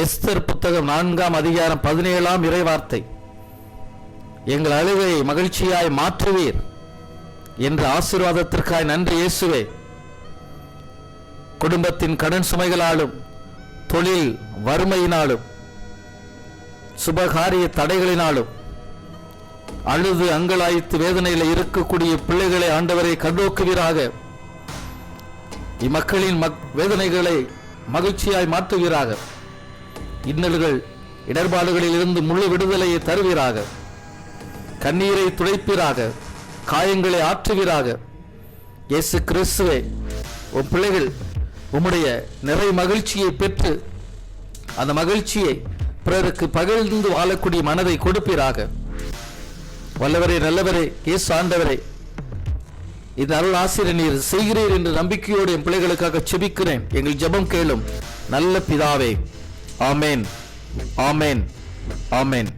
Esther புத்தகம் நான்காம் அதிகாரம் பதினேழாம் இறைவார்த்தை. எங்கள் அழுகை மகிழ்ச்சியாய் மாற்றுவீர் என்ற ஆசீர்வாதத்திற்காய் நன்றி இயேசுவே. குடும்பத்தின் கடன் சுமைகளாலும் தொழில் வறுமையினாலும் சுபகாரிய தடைகளினாலும் அழுது அங்கலாய்த்து வேதனையில் இருக்கக்கூடிய பிள்ளைகளை ஆண்டவரை கண்ணோக்குவீராக இம்மக்களின் மக் வேதனைகளை மகிழ்ச்சியாய் மாற்றுவீராக. இன்னல்கள் இடர்பாடுகளில் இருந்து முழு விடுதலையை தருவீராக. கண்ணீரை துடைப்பீராக. காயங்களை ஆற்றுவீராக. இயேசு கிறிஸ்துவே உன் பிள்ளைகள் உம்முடைய நிறை மகிழ்ச்சியை பெற்று அந்த மகிழ்ச்சியை பிறருக்கு பகிர்ந்து வாழக்கூடிய மனதை கொடுப்பீராக. வல்லவரே நல்லவரே இயேசு ஆண்டவரே இந்த அருள் ஆசிரியர் நீர் செய்கிறீர் என்று நம்பிக்கையோடு என் பிள்ளைகளுக்காக செபிக்கிறேன். எங்கள் ஜெபம் கேளும் நல்ல பிதாவே. ஆமேன் ஆமேன் ஆமேன்